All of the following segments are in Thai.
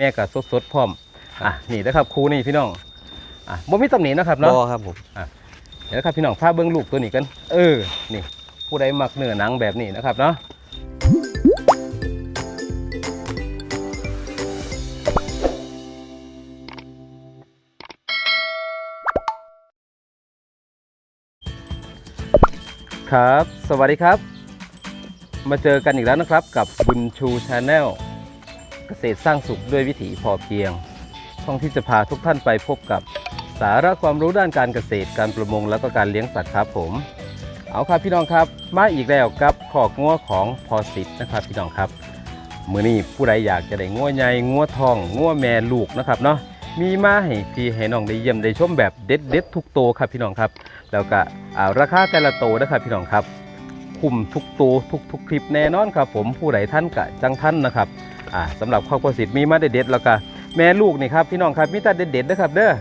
แม่กับสดๆพร้อมอะนี่นะครับครูนี่พี่น้องอะบ่มีตำหนินะครับเนาะบ่ครับผมเดี๋ยวนะครับพี่น้องพาเบิ้งลูกตัวนี้กัน เออนี่ ผู้ใดมักเนื้อหนังแบบนี้นะครับเนาะครับ สวัสดีครับ มาเจอกันอีกแล้วนะครับกับบุญชูชาแนล เกษตรสร้างสุขด้วยวิถีพอเพียง ช่องที่จะพาทุกท่านไปพบกับสาระความรู้ด้านการเกษตรการประมงแล้วก็การเลี้ยงสัตว์ครับผม เอาครับพี่น้องครับ มาอีกแล้วกับขอกงัวของพอสิทธ์นะครับพี่น้องครับมือนี้ผู้ใดอยากจะได้งัวใหญ่งัวทองงัวแม่ลูกนะครับเนาะมีมาให้พี่ให้น้องได้เยี่ยมได้ชมแบบเด็ดเด็ดทุกโตครับพี่น้องครับ แล้วก็ราคาแต่ละโตนะครับพี่น้องครับ คุ้มทุกตัวทุกทุกคลิปแน่นอนครับผมผู้ใดท่านกะจังท่านนะครับอ่าสำหรับครอบครัวสิทธิ์มีมาเด็ดๆแล้วก็แม่ลูกนี่ครับพี่น้องครับมีแต่เด็ดๆนะครับเด้อ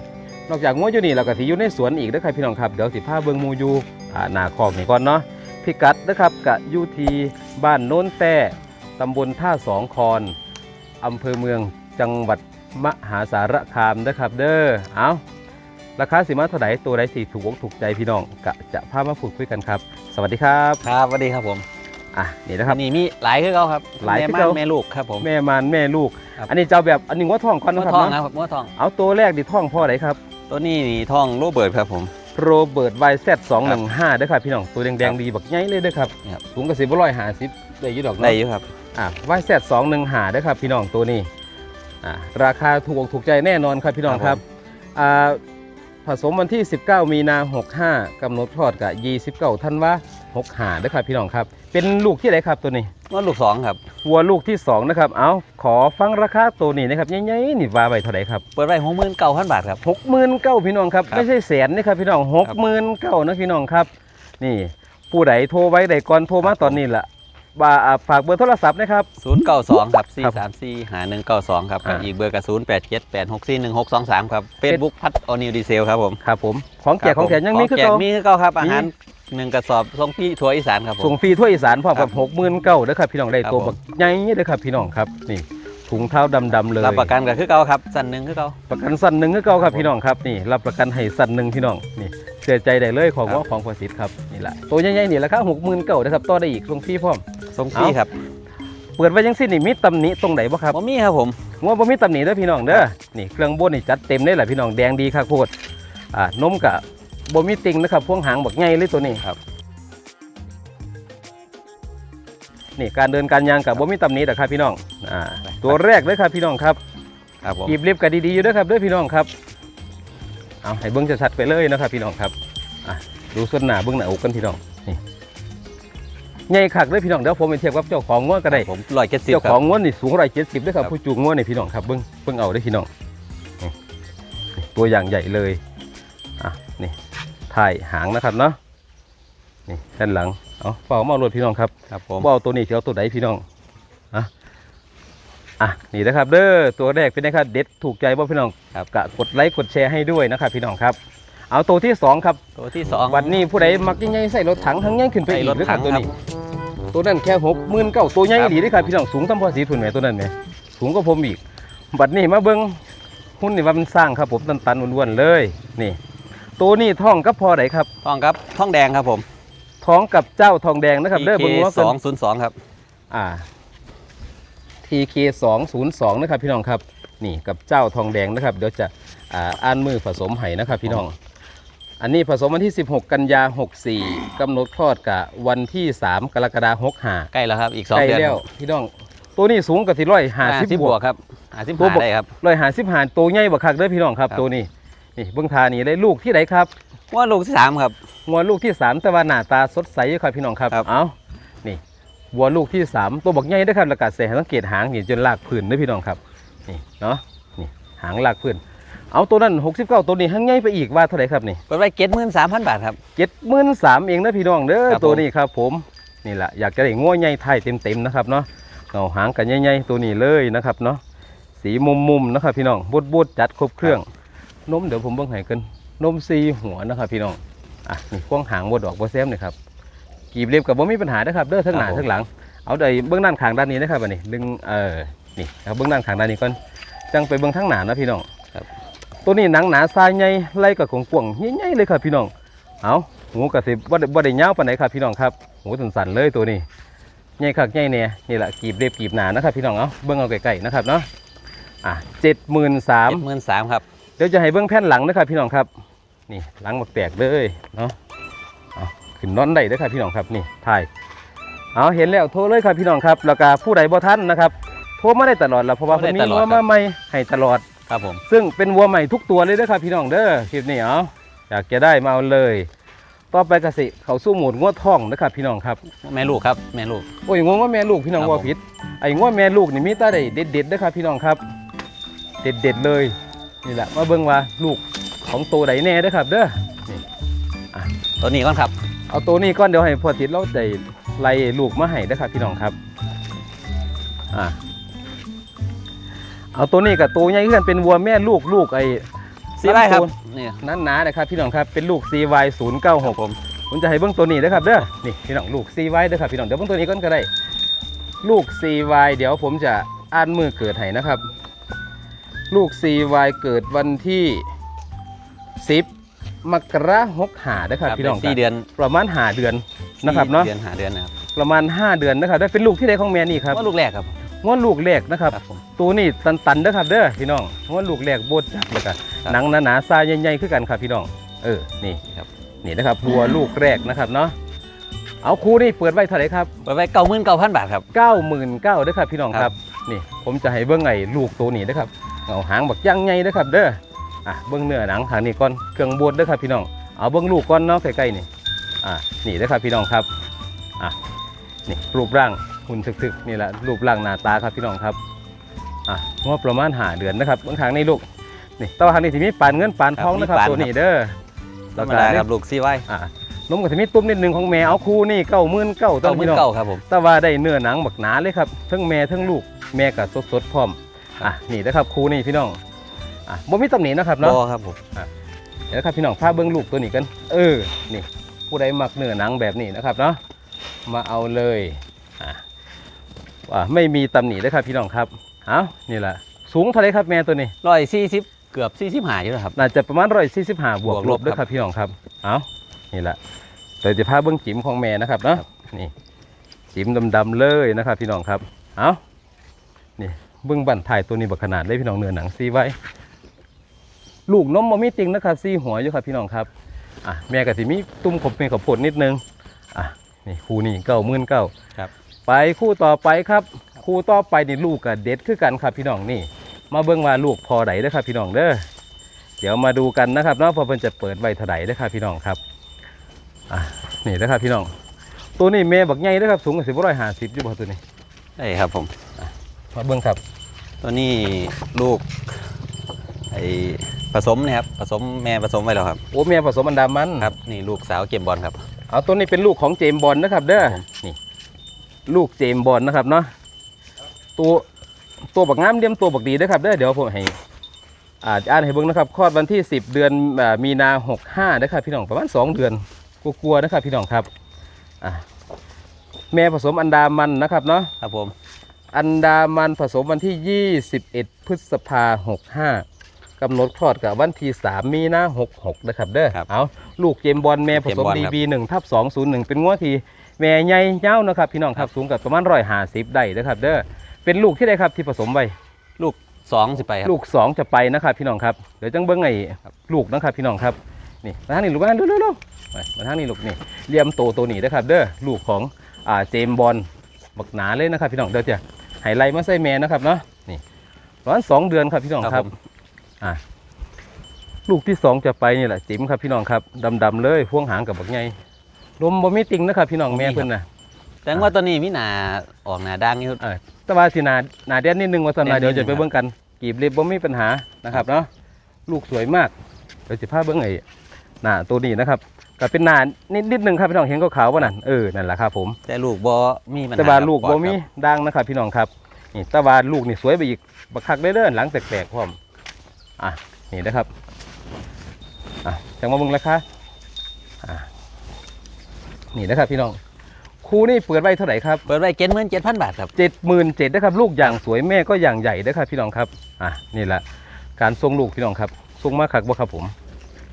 นอกจากงัวอยู่นี่เราก็สิอยู่ในสวนอีกนะครับพี่น้องครับเดี๋ยวสิพาเบิงมูอยู่อ่าหนาคอกนี่ก่อนเนาะพิกัดนะครับกะยูทีบ้านโน้นแต้ตำบลท่าสองคอนอำเภอเมืองจังหวัดมหาสารคามนะครับเด้อเอา ราคาสิมาเท่าไหร่ตัวใดสิถูกอกถูกใจพี่น้องกะจะพามาพูดคุยกันครับ สวัสดีครับครับสวัสดีครับผมอะนี่นะครับอันนี้มีหลายคือเขาครับหลายแม่คือม่าเก่านแม่ลูกครับผมแม่มานแม่ลูกครับอันนี้เจ้าแบบอันนี้งัวทองก่อนม้นะวครับทองเนาะนะครับม้วทองเอาตัวแรกดิท่องพ่อไหนครับ ตัวนี้นี่ทองโรเบิร์ตครับผมโรเบิร์ตไวแซดสองหนึ่งห้าด้วยครับพี่น้องตัวแดงๆดีบักใหญ่เลยเด้วยครับครับสูงกว่าสิบร้อยห้าสิบได้อยี่ดอกเนาะได้อยู่ครับอะไวแซดสองหนึ่งห้าด้วยครับพี่น้องตัวนี้อะราคาถูกอกถูกใจแน่นอนครับพี่น้องครับอ่า ผสมวันที่ 19 มีนา65กำหนดทอดกับ29ธันวา65ด้วยครับพี่น้องครับ เป็นลูกที่ไหนครับตัวนี้ม้วนลูกสองครับวัวลูกที่สองนะครับ เอาขอฟังราคาตัวนี้นะครับใหญ่ๆนี่ว่าไปเท่าไหร่ครับ เปิดไว้หกหมื่นเก้าพันบาทครับหกหมื่นเก้าพี่น้องครับครับ ไม่ใช่แสนนะครับพี่น้องหกหมื่นเก้านะพี่น้องครับ นี่ ผู้ใดโทรไว้ใดก่อนโทรมาตอนนี้ล่ะ ว่าอ่าฝากเบอร์โทรศัพท์นะครับ ศูนย์เก้าสองครับสี่ครับสามสี่หาหนึ่งเก้าสองครับ อ่า อีกเบอร์กับศูนย์แปดเจ็ดแปดหกสี่หนึ่งหกสองสามครับเฟซบุ๊กพัดออนิวดีเซลครับผมครับผมของแจกของแถมยังมีขคือแจกเก่า มีคือเก่าครับมีอาหารหนึ่งกระสอบส่งพี่ทัวร์อีสานครับผส่งมฟรีทั่วอีสานพร้อมครักับบหกหมื่นเก้านะครับพี่น้องได้ครับตัวผมบักใหญ่เด้อครับพี่น้องครับนี่ถุงเท้าดำๆเลย รับประกันกับคือเก่าครับ สั้นหนึ่งคือเก่า ประกันสั้นหนึ่งคือเก่าครับพี่น้องครับนี่รับประกันให้สั้นหนึ่งพี่น้องนี่เชื่อใจได้เลยของครับ ว่าของประสิทธิ์ครับนี่แหละตัวใหญ่ๆนี่ราคาหกหมื่นเก้านะครับต่อได้อีกส่งฟรีพร้อม ส่งฟรีเอาครับ เปิดไว้ยังสิ้นนี่มีตำหนิตรงไหนบ่ครับผมมีครับผมงัวบ่มีตำหนิเด้อพี่น้องเด้อนี่เครื่องบนนี่จัดเต็มเลยแหละพี่น้องแดงดีคักโพดอ่านมกะบ่มีติ่งนะครับพวงหางบักใหญ่เลยตัวนี้ครับนี่การเดินการยางกับบ่มีตำหนิแต่ครับพี่น้องอ่าตัวแรกเลยครับพี่น้องครับครับผมกีบเรียบกันดีๆอยู่เด้อครับเด้อพี่น้องครับเอาให้เบิ่งชัดๆไปเลยนะครับพี่น้องครับอะดูส่วนหน้าเบิ่งหน้าอกกันพี่น้องนี่ ใหญ่คักเลยพี่น้องเดี๋ยวผมไปเทียบกับเจ้าของงัวก็ได้ผมร้อยเจ็ดสิบเจ้าครัขบองง้วนนี่สูงร้อยเจ็ดสิบด้วยครับครับผู้จูงง้วนนี่พี่น้องครับเบิ้งเบิ้งเอาได้อพี่น้องนี่ตัวอย่างใหญ่เลยอะนี่ถ่ายหางนะครับเนาะนี่ด้านหลังเอาเปล่ามาเอารถพี่น้องครับครับผมเปล่าตัวนี้เสียวตัวไหนพี่น้องอะอะนี่นะครับเด้อตัวแรกเป็นนะครับเด็ดถูกใจบ่พี่น้องครับกะกดไลค์กดแชร์ให้ด้วยนะครับพี่น้องครับ เอาตัวที่สองครับตัวที่สองวันนี้ผู้ใดมักยิ่งใหญ่ใส่รถถังทั้งยังขึ้นไปอีกใส่รถด้วยครับถังตัวครับนี้ ตัวนั้นแค่หกหมื่นเก้าตัวใหญ่ครับดีเด้วยครับพี่น้องสูงตั้งพอสีทุนไหมตัวนั้นไหมสูงก็ผมอีกบัดนี้มาเบิ้งหุ้นนี่ว่ามันสร้างครับผมตันตันๆอ้วนๆเลยนี่ ตัวนี้ท้องกับพอไหนครับทองครับทองแดงครับผมท้องกับเจ้าทองแดงนะครับเด้อเบิ้งว่าสเกินองศูนย์สองครับ อ่า TK 2 0 2นะครับพี่น้องครับ นี่กับเจ้าทองแดงนะครับ เดี๋ยวจะอ่าอ่านมือผสมไห้นะครับพี่น้อง อันนี้ผสมวันที่ 16 กันยา 64กำหนดคลอดกับวันที่ 3 กรกฎาคม65ใกล้แล้วครับอีกสองใกล้เดือนแล้วพี่น้อง ตัวนี้สูงกับที่ร้อยห้าสิบบบบววกกครับห้าสิบตัวบวกได้ครับ ร้อยห้าสิบหารตัวใหญ่บักคักเด้อพี่น้องครับ ครับ ตัวนี้นี่เบื้องทานี่ได้ลูกที่ไหนครับ ว่าลูกที่สามครับ วัวลูกที่สามแต่ว่าหน้าตาสดใสอยู่ครับพี่น้องครับ ครับ เอานี่วัวลูกที่สามตัวบักใหญ่เด้อครับแล้วก็เสียสังเกตหางนี่จนลากพื้นเด้อพี่น้องครับ นี่เนาะ นี่หางลากพื้น เอาตัวนั้น 69 ตัวนี้หางใหญ่ไปอีกว่าเท่าไหร่ครับนี่เปิดไว้เจ็ดหมื่นสามพันบาทครับ เจ็ดหมื่นสามเองนะพี่น้องเด้อครับผม ตัวนี้ครับผมนี่แหละอยากจะได้งัวใหญ่ไทยเต็มๆนะครับเนาะเงาหางกันใหญ่ๆตัวนี้เลยนะครับเนาะสีมุมๆนะครับพี่น้องบูดๆจัดครบเครื่องนมเดี๋ยวผมเบิ่งให้กันนมซีหัวนะครับพี่น้องอะนี่ควงหางบดดอกบดแซมนี่ครับกีบเรียบกับบ่มีปัญหานะครับเด้อทั้งหน้าครับผม ทั้งหลัง เอาใดเบื้องด้านข้างด้านนี้นะครับอันนี้ดึงเออนี่เอาเบื้องด้านข้างด้านนี้ก่อนจังไปเบิ่งทั้งหนานะพี่น้องครับ ตัวนี้หนังหนาทรายใหญ่ไล่กับของกวางใหญ่ๆเลยครับพี่น้อง เอาหูกระสิบบ่ได้บ่ได้ยาวปานไหนครับพี่น้องครับหูสันๆเลยตัวนี้ใหญ่คักใหญ่เนี่ยนี่แหละกีบเรียบกีบหนานะครับพี่น้องเอาเบิ่งเอาใกล้ๆนะครับเนาะอะเจ็ดหมื่นสามเจ็ดหมื่นสามครับเดี๋ยวจะให้เบื้องแผ่นหลังนะครับพี่น้องครับ นี่หลังบักแตกเลยเนาะเอาขึ้นนอนได้เด้อครับพี่น้องครับนี่ถ่ายเอาเห็นแล้วโทรเลยครับพี่น้องครับ แล้วก็ผู้ใดบ่ทันนะครับโทรมาได้ตลอดแล้วเพราะว่าโทรเพิ่นได้มีตลอดวัวครัมาบใหม่ให้ตลอด ครับผม ซึ่งเป็นวัวใหม่ทุกตัวเลยเด้อครับพี่น้องเด้อคลิปนี้เอาอยากจะได้มาเอาเลย ต่อไปกสิเขาสู้หมูดงวดทองนะครับพี่น้องครับแม่ลูกครับแม่ลูกโอ้ยงวงว่าแม่ลูกพี่น้องครับว่าผมผิดไอ้งวดแม่ลูกนี่มีแตาได้เด็ดเด็ดๆเด้อครับพี่น้องครับ เด็ดเด็ดๆเลยนี่แหละมาเบิ่งว่าลูกของตัวใดแน่เด้อครับ เด้อตัวนี้ก่อนครับ เอาตัวนี้ก่อนเดี๋ยวให้พ่อติดเราได้ไล่ลูกมาให้เด้อครับพี่น้องครับอ่า เอาตัวนี้กับตัวใหญ่ขึ้นเป็นวัวแม่ลูกลูกไอ้ซีไว้ครับลำตัวนี่นั้นหนานะครับพี่น้องครับเป็นลูก CY 0 9 6 ผมผมจะให้เบิ้งตัวนี้นะครับเด้อนี่พี่น้องลูก CY เด้อครับพี่น้องเดี๋ยวเบิ้งตัวนี้ก่อนก็ได้ ลูก CY เดี๋ยวผมจะอ่านมือเกิดให้นะครับ ลูก CY เกิดวันที่ 10 มกราคม65เด้อครับพี่น้องสี่เดือนประมาณ5เดือนนะครับเนาะสี่เดือนหาเดือนนะครับประมาณ 5 เดือนนะครับได้เป็นลูกที่ใดของแม่นี่ครับว่าลูกแรกครับ ง้วนลูกแรกนะครับครับผมตัวนี้ตันๆเด้อครับเด้อพี่น้องง้วนลูกแรกโบดจับเลยกันครับหนังหนาๆทรายใหญ่ๆคือกันครับพี่น้อง เออ นี่นี่ครับนี่นะครับวัวลูกแรกนะครับเนาะ เอาครูนี่เปิดไว้เท่าไหร่ครับ เปิดไว้เก้าหมื่นเก้าพันบาทครับ99,000เด้อครับพี่น้องคครัรับบนี่ผมจะให้เบิ้งไอ้ลูกตัวนี้เด้อครับเอาหางบักย่างใหญ่เด้อครับเด้อ อะเบิ้งเนื้อหนังทางนี้ก่อน เครื่องบดเด้อครับพี่น้อง เอาเบิ้งลูกก่อนเนาะใกล้ๆนี่ อะนี่เด้อครับพี่น้องครับ อะนี่รูปร่าง หุ่นทึกๆนี่แหละรูปร่างหน้าตาครับพี่น้องครับอะงบประมาณหาเดือนนะครับบางครั้งในลูกนี่แตว่าครั้งนี้ที่มีปานเงินปานทองนะครับครับมีปาน ตัวนี้เด้อธรรมดาครับลูกซีไว้อะนมกับที่มีตุ้มนิดนึงของแม่เอาคู่นี่เก้าหมื่นเก้าต้เก้าองหมื่พี่นน้อง เก้าครับผม แต่ว่าได้เนื้อหนังบักหนาเลยครับทั้งแม่ทั้งลูกแม่กับสดๆพร้อมอะนี่นะครับคู่นี่พี่น้องอะบ่มีตำหนินะครับบเนาะอครับผม เดี๋ยวนะครับพี่น้องพาเบิ้งลูกตัวนี้กัน เออนี่ผู้ใดมักเนื้อหนังแบบนี้นะครับเนาะมาเอาเลยอะว่า ไม่มีตำหนินะครับพี่น้องครับเอานี่แหละสูงเท่าไรครับแม่ตัวนี้ร้อยสี่สิบเกือบสี่สิบหาอยู่แล้วครับน่าจะประมาณร้อยสี่สิบห้าบวกบวกลลบบด้วยครับพี่น้องครับเอานี่แหละเดี๋ยวจะพาเบิ้งจิ๋มของแม่นะครับเนาะนี่จิ๋มดำๆเลยนะครับ พี่น้องครับเอานี่เบิ้งบั่นถ่ายตัวนี้บักขนาดเลยพี่น้องเนื้อหนังซีไว้ ลูกนมมมีจริงนะครับซีหัวอยู่ครับพี่น้องครับอะแม่กับสิมีตุ้มขบเป็นขบผดนิดนึงอะนี่คู่นี้เก้าหมื่นเก้าครับ ไปคู่ต่อไปครับ คู่ต่อไปนี่ลูกกับเด็ดคือกันครับพี่น้องนี่ มาเบิ่งว่าลูกพอไดเด้อครับพี่น้องเด้อเดี๋ยวมาดูกันนะครับเนาะเพอเพิ่นจะเปิดไว้เท่าไดเด้อครับพี่น้องครับอะนี่เด้อครับพี่น้อง ตัวนี้แม่บักใหญ่เด้อครับสูงกว่าสิบร้อยห้าสิบอยู่บ่ตัวนี้ได้ครับผมมาเบิ่งครับ ตัวนี้ลูกไอผสมนะครับผสมแม่ผสมไว้แล้วครับโอ้แม่ผสมอันดามันครับนี่ลูกสาวเกมบอลครับเอาตัวนี้เป็นลูกของเจมส์บอลนะครับเด้อครับผมนี่ ลูกเจมส์บอลนะครับเนาะตัวตัวบักงามเดียมตัวบักดีเด้อครับเด้อเดี๋ยวผมให้อ่าอ่านให้เบิ่งนะครับคลอดวันที่ 10 เดือนอ่ามีนา65นะครับพี่น้องประมาณ 2 เดือนกลัวๆนะครับพี่น้องครับอะแม่ผสมอันดามันนะครับเนาะครับผมอันดามันผสมวันที่ 21 พฤษภา65กำหนดคลอดกับวันที่ 3 มีนา66นะครับเด้อครับเอาลูกเจมส์บอลแม่ผสมเจมส์บอลดีครับบี1ทับ201เป็นงวดที่ แม่ใหญ่เย้าวนะครับพี่น้องครับสูงกับประมาณ150ได้นะครับเด้อเป็นลูกที่ใดครับที่ผสมไว้ลูกสองสิไปครับ ลูก2จะไปนะครับพี่น้องครับเดี๋ยวจังเบิ้งไอ้ครับลูกนะครับพี่น้องครับนี่มาทางนี้ลูกมาเร็วๆๆไปมาทางนี้ลูกนี่เลียมโตตัวนี้นะครับ เด้อลูกของอ่าเจมส์บอลบักหนาเลยนะครับพี่น้องเดี๋ยวจะไฮไลท์มาใส่แม่นะครับเนาะนี่ประมาณสองเดือนครับพี่น้องครับผมอ่าลูกที่สองจะไปนี่แหละจิ๋มครับพี่น้องครับดำๆเลยพ่วงหางกับบักใหญ่ ลมบ่มีติงนะครับพี่น้องแม่เพิ่นนะแต่ว่าตัวนี้มีหนาออกหนาดังอยู่เออแต่ว่าสิหนาหนาแดนนิดนึงว่าสนาแดนนิดนึง เดี๋ยวจะไปเบิ่งกันกีบเล็บบ่มีปัญหานะครับเนาะลูกสวยมากเดี๋ยวสิพาเบิ่งไอ้หน้าตัวนี้นะครับก็เป็นหน้านิดนิดนึงครับพี่น้องเห็นขาวๆว่านั่นเออนั่นแหละครับผม แต่ลูกบอมีปัญหาแต่ว่าครับลูกปอบ่ดมีครับดังนะครับพี่น้องครับนี่แต่ว่าลูกนี่สวยไปอีกบักคักเด้อๆหลังแตกๆพร้อมอะนี่นะครับอะจังมาเบิ่งราคาอะ นี่นะครับพี่น้องครูนี่เปิดไว้เท่าไหร่ครับเปิดไว้เจ็ดหมื่นเจ็ดพันบาทครับเจ็ดหมื่นเจ็ดนะครับลูกอย่างสวยแม่ก็อย่างใหญ่นะครับพี่น้องครับอะนี่แหละการทรงลูกพี่น้องครับทรงมาขักบ่ครับผม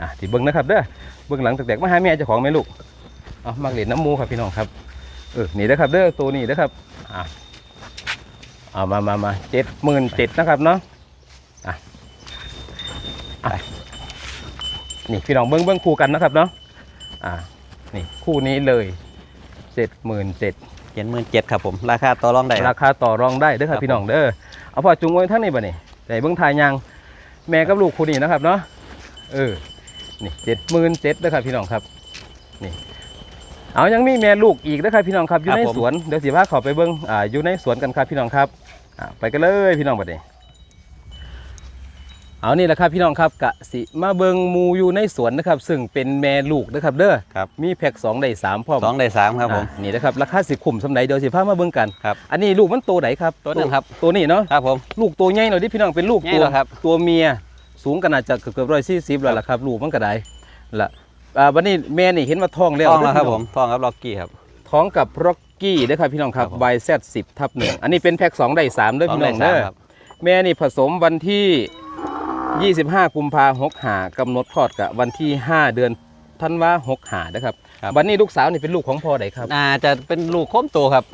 อะที่เบิ้งนะครับเด้อเบิ้งหลังแตกๆมาหาแม่เจ้าของแม่ลูกเอามักเหรียญน้ำมูครับพี่น้องครับเออนี่นะครับเด้อตัวนี้นะครับอะเอามามามาเจ็ดหมื่นเจ็ดนะครับเนาะอะอะนี่พี่น้องเบิ้งเบิ้งคู่กันนะครับเนาะอะ นี่คู่นี้เลยเจ็ดหมื่นเจ็ดเจ็ดหมื่นเจ็ดครับผม ราคาต่อรองได้ครารับคาต่อรองได้เด้อคครัรับบพี่น้องเด้อเอาพอจุงไว้ทั้งนี้บ่นี่แต่เบิ่งทายยังแม่กับลูกคู่นี้นะครับเนาะเออนี่เจ็ดหมื่นเจ็ดเด้อครับพี่น้องครับนี่เอายังมีแม่ลูกอีกเด้อครับพี่น้องครับอยู่ในสวนเดี๋ยวสิพาเขาไปเบิ่งอ่าอยู่ในสวนกันครับพี่น้องครับอ่าไปกันเลยพี่น้องบัดนี้ เอานี่แหละครับพี่น้องครับกะสิมาเบิ่งหมูอยู่ในสวนนะครับ ซึ่งเป็นแม่ลูกนะครับเด้อครับมีแพ็กสองได้สามพร้อมสองได้สามครับผมอ่านี่นะครับราคาสิคุ้มสำไหนเดี๋ยวสิพามาเบิ่งกันครับอันนี้ลูกมันโตไหนครับตัวนั้นครับตัวนี้เนาะครับผมลูกตัวใหญ่หน่อยที่พี่น้องเป็นลูกใหญ่ตัวแล้วครับตัวเมียสูงกันอาจจะเกือบร้อยสี่สิบแล้วล่ะครับลูกมันก็ได้ละอ่าวันนี้แม่นี่เห็นว่าท้องแล้วท้องแล้วครับเด้ผพี่น้มท้องครับล็อกกี้ครับท้องกับร็อกกี้นะครับพี่น้องครับครับผมใบแซดสิบทับหนึ่งอันนี้เป็นแพ็กสองได้สามด้วยพี่น้องสได้เด้อสามครับแม่นี่ผสมวันที่ 25 กุมภาหกหากำหนดคลอดกับวันที่ 5 เดือนธันวาหกหานะครับครับวันนี้ลูกสาวนี่เป็นลูกของพ่อใดครับน่าจะเป็นลูกโค้มตัวครับ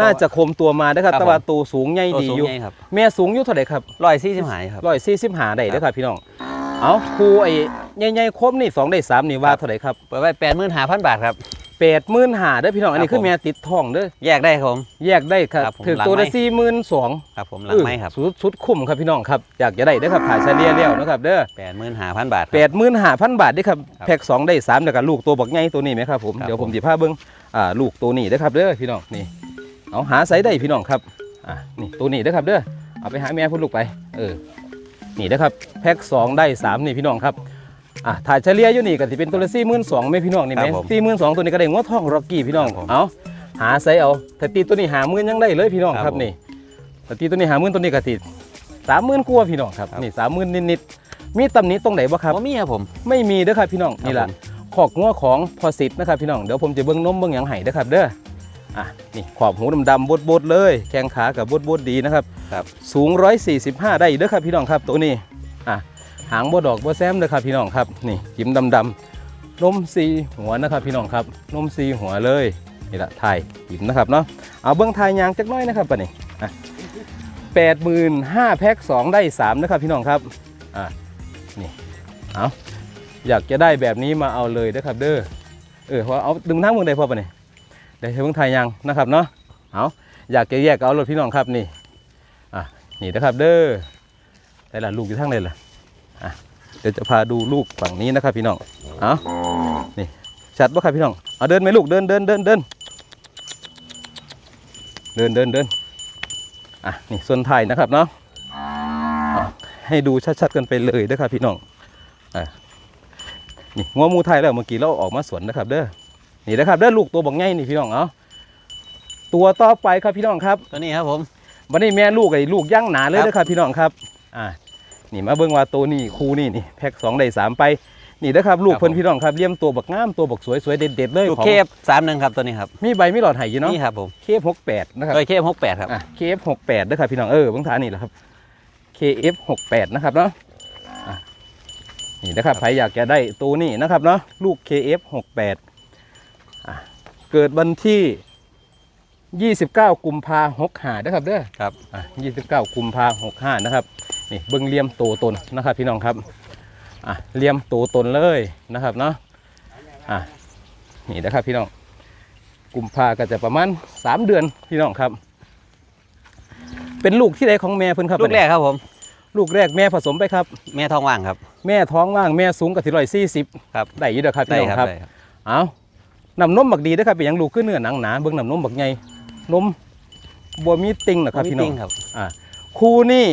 น่าจะโคมตัวมานะครับครับแต่ว่าตัวสูงใหญ่ตัวดีสูงอยู่ใหญ่ครับแม่สูงอยู่เท่าไหร่ครับร้อยสี่สิบหายครับร้อยสี่สิบหาได้เด้อครับพี่น้องเอาครูไอ้ใหญ่ๆคมนี่สองได้สามนี่ว่าเท่าไหร่ครับเปิดไว้แปดหมื่นห้าพันบาทครับ แปดหมื่นหาเด้อพี่น้องอันนี้ครับ คือแม่ติดท้องเด้อแยกได้ครับผม แยกได้ครับครับผมถึงหลังตัวละไม้ สี่หมื่นสองครับผมหลังไม้ครับสุดสุดคุ้มครับพี่น้องครับอยากจะได้เด้อครับถ่ายเฉลี่ยแล้วนะครับเด้อแปดหมื่นห้าพันบาทครับ แปดหมื่นห้าพันบาทเด้อครับครับแพ็กสองได้สามแล้วก็ลูกตัวบักใหญ่ตัวนี้ไหมครับผมครับ เดี๋ยวผมผมสิพาเบิ้งอ่าลูกตัวนี้เด้อครับเด้อพี่น้องนี่เอาหาไซส์ได้พี่น้องครับอ่านี่ตัวนี้เด้อครับเด้อเอาไปหาแม่พุ่นลูกไปเออนี่นะครับแพ็กสองได้สามนี่พี่น้องครับ อะถ่ายเฉลี่ยอยู่นี่ก็สิเป็นตัวละสี่หมื่นสองไหมพี่น้องนี่ไหมครับผม สี่หมื่นสองตัวนี้ก็ได้งวดท่องร็อกกี้พี่น้องครับผมเอาหาไซส์เอาถ้าตีตัวนี้หาหมื่นยังได้เลยพี่น้องครับครับผมนี่ถ้าตีตัวนี้หาหมื่นตัวนี้ก็ติดสามหมื่นกว่าพี่น้องครับครับ นี่สามหมื่นนิดๆมีตำหนิตรงไหนบ้างครับผมมีครับผม ไม่มีเด้อครับพี่น้องครับนี่แหละผม ขอกงัวของพอสิทธิ์นะครับพี่น้องเดี๋ยวผมจะเบิ้งนมเบิ้งหยังไห้เด้อครับเด้ออะนี่ขอบหูดำๆบดๆเลย แข้งขากับบดๆดีนะครับ ครับ สูง 145 ได้เด้อครับพี่น้องครับตัวนี้อะ หางบ่ดอกบ่แซมเด้อครับพี่น้องครับนี่จิ้มดำๆนมสีหัวนะครับพี่น้องครับนมสีหัวเลยนี่แหละถ่ายจิ้มนะครับเนาะเอาเบิ้องถ่ายยางจักน้อยนะครับปะนี่แปดหมื่นห้าแพ็คสองได้สามนะครับพี่น้องครับอะนี่เอาอยากจะได้แบบนี้มาเอาเลยนะครับเด้อเออเพราเอาดึงทั้งเมืองใดพอปะนี่เดี๋ยวให้เบิ้องถ่ายยางนะครับเนาะเอาอยากจะแยกเอารถพี่น้องครับนี่อะนี่นะครับเด้อแต่ละลูกอยู่ทั้งเลยล่ะ อะเดี๋ยวจะพาดูลูกฝั่งนี้นะครับพี่น้องเอานี่ชัดปะครับพี่น้องเอาเดินไหมลูกเดินเดินเดินเดินเดินเดินเดินอะนี่ส่วนไทายนะครับเนาะอะให้ดูชัดๆกันไปเลยนะครับพี่น้องอะนี่งัวหมูไทยแล้วเมื่อกี้เราออกมาสวนนะครับ เด้อนี่นะครับเด้อลูกตัวบักไงนี่พี่น้องเอาตัวต่อไปครับพี่น้องครับตัวนี้ครับผมวันนี้แม่ลูกไอ้ลูกย่างหนาเลยครับนะครับพี่น้องครับอ่า นี่มาเบิ่งว่าตัวนี้คูนี่นี่แพ็กสองได้สามไปนี่นะครับลูกครับเพิ่นผมพี่น้องครับเลี้ยมตัวบักงามตัวบักสวยสวยเด็ดเด็ดๆเลยลูกของเคฟสามหนึ่งครับตัวนี้ครับมีใบมีหลอดไห้อยู่เนาะนี่ครับผมเคฟหกแปดนะครับโดยเคฟหกแปดครับอะเคฟหกแปดนะครับพี่น้องเออเบิ่งทานี่แหละครับ KF หกแปดนะครับเนาะอะนี่นะครับใครอยากจะได้ตัวนี้นะครับเนาะลูก KF หกแปดอะเกิดวันที่ 29 กุมภาหกหานะครับเด้อครับอะ29 กุมภาหกห้านะครับ นี่เบิ้งเหลี่ยมโตตนนะครับพี่น้องครับอะเหลี่ยมโตตนเลยนะครับเนาะอะนี่นะครับพี่น้องกุมภาก็จะประมาณ 3 เดือนพี่น้องครับ เป็นลูกที่ใดของแม่เพิ่นครับลูกแรกครับผม ลูกแรกแม่ผสมไปครับ แม่ท้องว่างครับ แม่ท้องว่างแม่สูงกับที่ร้อยสี่สิบครับได้อยี่เด้อครับได้พี่น้องครับครับได้ครับเอานำนมบักดีนะครับเป็นหยังลูกขึ้นเนื้อหนังหนาเบิ้งนำนมบักใหญ่นมบัวมีติงนะครับพี่น้องครับครูนี่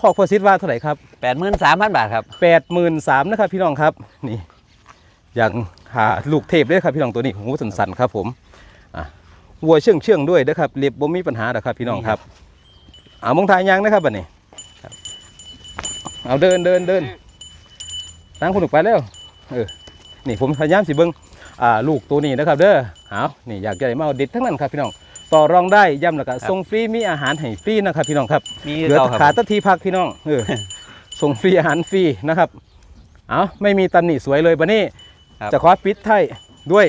ขอกพอซิดว่าเท่าไหร่ครับแปดหมื่นสามพันบาทครับแปดหมื่นสามนะครับพี่น้องครับนี่อย่างหาลูกเทพด้วยครับพี่น้องตัวนี้หูสันๆครับผมอะวัวเชื่องเชื่องๆด้วยนะครับเรียบบ่มีปัญหาหรอกครับพี่น้องครับเอามองทายยังนะครับบัดนี้เอาเดินเดินเดินตั้งคุณออกไปแล้วเออนี่ผมพยายามสิเบิ้งอ่าลูกตัวนี้นะครับ เด้อเอานี่อยากจะได้มาเอาเด็ดทั้งนั้นครับพี่น้อง ต่อรองได้ย่ำแล้วก็ครับส่งฟรีมีอาหารให้ฟรีนะครับพี่น้องครับมีเหลือเราคขารัดบแตะทีพักพี่น้องเออส่งฟรีอาหารฟรีนะครับเอาไม่มีตำหนิสวยเลยบันนี้ครับจะขอปิดไทยด้วย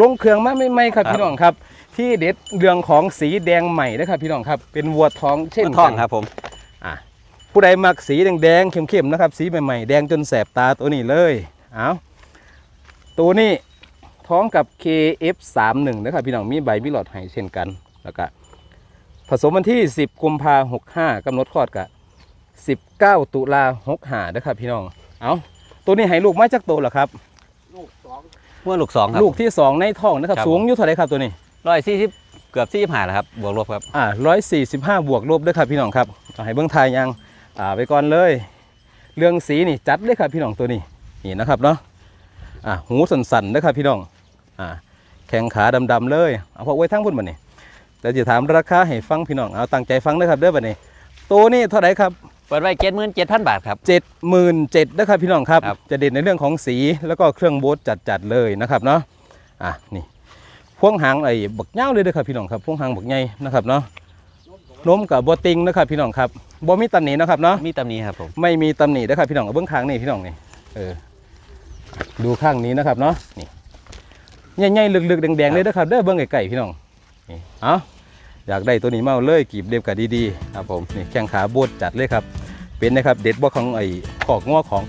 ลงเครื่องมาไม่ไม่ครับครับพี่น้องครับ ที่เด็ดเรื่องของสีแดงใหม่นะครับพี่น้องครับ เป็นวัวท้องเช่นท่องกันครับผมอะผู้ใดมักสีแดงๆเข้มๆนะครับ สีใหม่ๆแดงจนแสบตาตัวนี้เลยเอาตัวนี้ ท้องกับ KF31 นะครับพี่น้องมีใบมีหลอดให้เช่นกัน แล้วก็ผสมวันที่ 10 กุมภาหกห้ากำหนดคลอดกับ19 ตุลาหกห้านะครับพี่น้อง เอาตัวนี้ให้ลูกมาจากโตวเหรอครับเมื่อลูกสองครับ ลูกที่ 2 ในท้องนะครับ ครับ สูงอยู่เท่าไหรครับตัวนี้ ร้อยสี่สิบเกือบสี่สิบห้าแล้วครับ บวกลบครับ อ่าร้อยสี่สิบห้าบวกลบด้วยครับพี่น้องครับเอาให้เบื้องทายยังอ่าไปก่อนเลย เรื่องสีนี่จัดเลยครับพี่น้องตัวนี้นี่นะครับเนาะอ่าหูสันๆนะครับพี่น้อง อ่าแข้งขาดำๆเลยเอาพอไว้ทั้งพุ่นบันนี้แต่จะถามราคาให้ฟังพี่น้องเอาตั้งใจฟังนะครับเด้อบันนี้ตัวนี้เท่าไหร่ครับเปิดไว้เจ็ดหมื่นเจ็ดพันบาทครับ เจ็ดหมื่นเจ็ดนะครับพี่น้องครับ ครับ จะเด่นในเรื่องของสีแล้วก็เครื่องโบ๊ทจัดๆเลยนะครับเนาะอะนี่พวงหางไอ้บักเง่าเลยเด้อครับพี่น้องครับพวงหางบักใหญ่นะครับเนาะนมกับบติงนะครับพี่น้องครับบ่มีตำหนินะครับเนาะมีตำหนี้ครับผมไม่มีตำหนินะครับพี่น้องเอาเบื้องข้างนี่พี่น้องนี่เออดูข้างนี้นะครับเนาะนี่ ใหญ่ๆลึกๆแดงๆเลยนะครับเด้อเบื้องไก่ๆพี่น้องนี่เอาอยากได้ตัวนี้มาเอาเลยกีบเดียบกับดีๆครับผมนี่แข้งขาโบดจัดเลยครับ เป็นนะครับเด็ดบ่ของไอ้ขอกง้อของ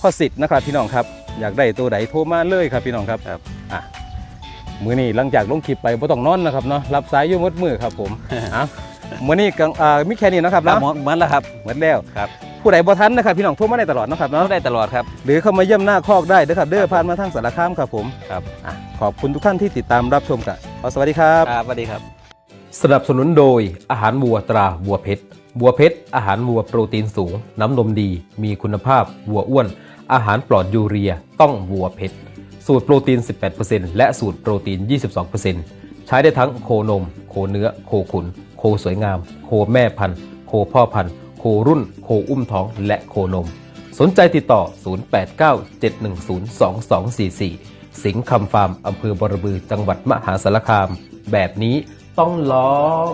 พ่อสิทธิ์นะครับพี่น้องครับอยากได้ตัวไหนโทรมาเลยครับพี่น้องครับครับอะมื้อนี้หลังจากลงคลิปไปบ่ต้องนอนนะครับเนาะรับสายอยู่หมดมือครับผมอะมื้อนี้กังอ่ามีแค่นี้นะครับครับเนาะหมดเหมือนแล้วครับหมดแล้วครับ ผู้ใดบ่ทันนะครับพี่น้องโทรมาได้ตลอดนะครับเราเนาะได้ตลอดครับหรือเข้ามาเยี่ยมหน้าคอกได้นะครับเด้อผ่านมาทางสารคามครับผมครับอะขอบคุณทุกท่านที่ติดตามรับชมกันขอสวัสดีครับครับสวัสดีครับ สนับสนุนโดยอาหารวัวตราวัวเพชรวัวเพชรอาหารวัวโปรตีนสูง น้ำนมดี มีคุณภาพวัวอ้วน อาหารปลอดยูเรีย ต้องวัวเพชรสูตรโปรตีน 18%และสูตรโปรตีน 22%ใช้ได้ทั้งโคนม โคเนื้อ โคขุน โคสวยงาม โคแม่พันธุ์ โคพ่อพันธุ์โค รุ่น โคอุ้มท้อง และโคนม สนใจติดต่อ 0897102244 สิงห์คำฟาร์มอำเภอบรบือจังหวัดมหาสารคาม แบบนี้ต้องลอง